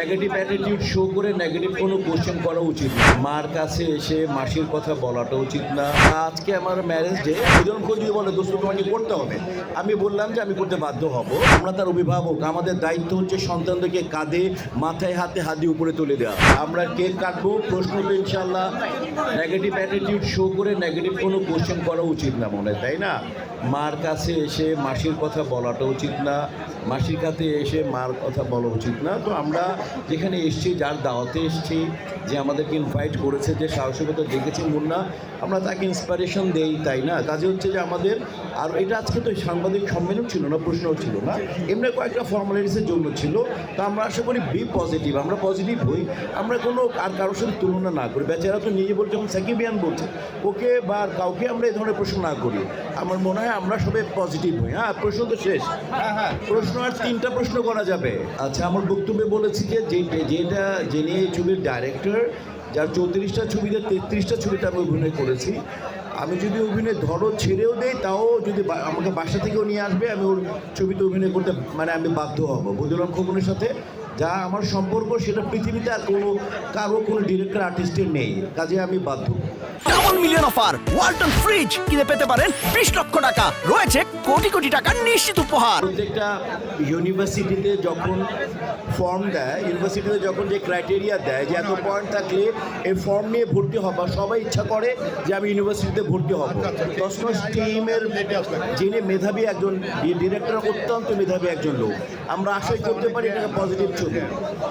Negative attitude show করে negative কোনো question করা উচিত না। মার কাছে এসে মাসির কথা বলাটা উচিত না। আজকে আমার ম্যারেজ ডে দুজন যদি বলে, দোস্ত, তোমাকে করতে হবে। আমি বললাম যে আমি করতে বাধ্য হব। আমরা তার অভিভাবক, আমাদের দায়িত্ব হচ্ছে সন্তানদেরকে কাঁধে, মাথায়, হাতে, হাত দিয়ে উপরে তুলে দেওয়া। আমরা কেক কাটবো? প্রশ্ন তো ইনশাল্লাহ নেগেটিভ অ্যাটিটিউড শো করে নেগেটিভ কোনো কোশ্চেন করা উচিত না মনে, তাই না? মার কাছে এসে মাসির কথা বলাটা উচিত না। মাসির কাছে এসে মার কথা বলা উচিত না। তো আমরা যেখানে এসছি যার দাওয়াতে এসছি যে আমাদেরকে ইনভাইট করেছে যে সাহসিকতা দেখেছি মুন্না। আমরা তাকে ইন্সপিরেশন দেই তাই না? কাজে হচ্ছে যে আমাদের আর এটা আজকে তো সাংবাদিক সম্মেলন ছিল না প্রশ্নও ছিল না। এমনি কয়েকটা ফর্মালিটিসের জন্য ছিল। তো আমরা আশা করি বি পজিটিভ আমরা পজিটিভ হই। আমরা কোনো আর কারোর সাথে তুলনা না করি। বেচারা তো নিজে বলছে যখন সাকিবিয়ান বলছে ওকে বা কাউকে আমরা এই ধরনের প্রশ্ন না করি। আমার মনে হয় আমরা সবাই পজিটিভ হই। হ্যাঁ প্রশ্ন তো শেষ। হ্যাঁ হ্যাঁ। প্রশ্ন আর তিনটা প্রশ্ন করা যাবে। আচ্ছা আমার বক্তব্যে বলেছি যে যে- যেটা যিনি এই ছবির ডাইরেক্টর যার চৌত্রিশটা ছবিতে তেত্রিশটা ছবিতে আমি অভিনয় করেছি, আমি যদি অভিনয় ধরো ছেড়েও দেই, তাও যদি আমাকে বাসা থেকেও নিয়ে আসবে, আমি ওর ছবিতে অভিনয় করতে মানে আমি বাধ্য হব। বদিউল খোকনের সাথে? যা আমার সম্পর্ক, সেটা পৃথিবীতে আর কোনো, কারও কোনো ডিরেক্টর আর্টিস্টের নেই। কাজে আমি বাধ্য। Double million offer, Walton fridge কিনে পেতে পারেন বিশ লক্ষ টাকা। রয়েছে কোটি কোটি টাকার নিশ্চিত উপহার। প্রত্যেকটা ইউনিভার্সিটিতে যখন ফর্ম দেয় ইউনিভার্সিটিতে যখন যে ক্রাইটেরিয়া দেয়, যে এত পয়েন্ট থাকলে এই ফর্ম নিয়ে ভর্তি হবা, সবাই ইচ্ছা করে যে আমি ইউনিভার্সিটিতে ভর্তি হব। তসমস টিমের যিনি মেধাবী একজন ডিরেক্টর অত্যন্ত মেধাবী একজন লোক, আমরা আশাই করতে পারি এটা পজিটিভ ছবি।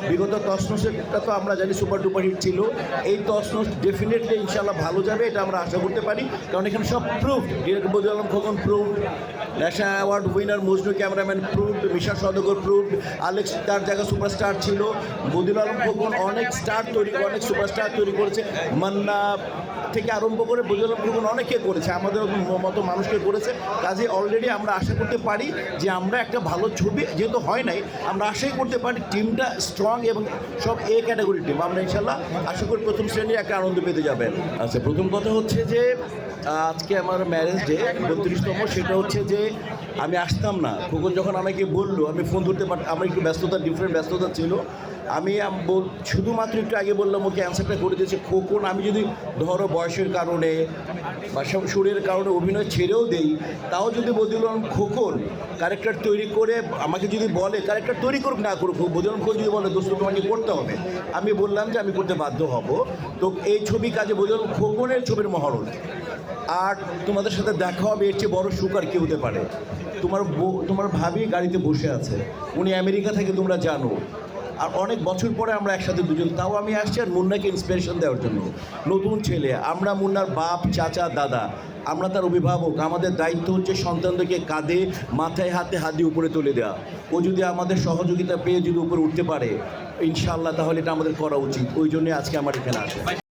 বিগত তসনসেরটা তো আমরা জানি সুপার ডুপার হিট ছিল। এই তসনস ডেফিনেটলি ইনশাল্লাহ ভালো যাবে এটা আমরা আশা করতে পারি। কারণ এখানে সব proof director Badiul Alam Khokon proof national award winner Majnu cameraman proofed Misha Sawdagar proofed Alex তার জায়গা সুপারস্টার ছিল। বদিউল আলম খোকন অনেক স্টার তৈরি, অনেক সুপারস্টার তৈরি করেছে। মান্না থেকে আরম্ভ করে বদিউল আলম খোকন অনেকে করেছে। আমাদের মতো মানুষকে করেছে। কাজে অলরেডি আমরা আশা করতে পারি যে আমরা একটা ভালো ছবি যেহেতু হয় নাই, আমরা আশাই করতে পারি টিমটা স্ট্রং এবং সব এ ক্যাটাগরির টিম আমরা ইনশাল্লাহ আশা করি প্রথম শ্রেণির একটা আনন্দ পেতে যাবেন। আচ্ছা প্রথম কথা হচ্ছে যে আজকে আমার ম্যারেজ ডে বত্রিশতম সেটা হচ্ছে যে আমি আসতাম না। খোকন যখন আমাকে বলল, আমি ফোন ধরতে পার, আমার একটু ব্যস্ততা ডিফারেন্ট ব্যস্ততা ছিল। আমি শুধুমাত্র একটু আগে বললাম, ওকে অ্যান্সারটা করে দিয়েছে। খোকন, আমি যদি ধরো বয়সের কারণে বা সব সুরের কারণে অভিনয় ছেড়েও দেই, তাও যদি বদিউল আলম খোকন ক্যারেক্টার তৈরি করে আমাকে যদি বলে ক্যারেক্টার তৈরি করুক, না করুক বদিউল আলম খোকন যদি বলে, দোস্ত, তোমাকে করতে হবে। আমি বললাম যে, আমি করতে বাধ্য হব। তো এই ছবি কাজে বদিউল খোকনের ছবির মহরত আর তোমাদের সাথে দেখা হবে, এর চেয়ে বড় সুখ আর কি হতে পারে। তোমার তোমার ভাবি গাড়িতে বসে আছে। উনি আমেরিকা থেকে, তোমরা জানো। আর অনেক বছর পরে আমরা একসাথে দুজন, তাও আমি আসছি আর মুন্নাকে ইন্সপিরেশন দেওয়ার জন্য। নতুন ছেলে, আমরা মুন্নার বাপ, চাচা, দাদা। আমরা তার অভিভাবক, আমাদের দায়িত্ব হচ্ছে সন্তানদেরকে কাঁধে, মাথায়, হাতে, হাত দিয়ে উপরে তুলে দেওয়া। ও যদি আমাদের সহযোগিতা পেয়ে যদি উপরে উঠতে পারে ইনশাল্লাহ তাহলে এটা আমাদের করা উচিত। ওই জন্যে আজকে আমার এখানে আসে।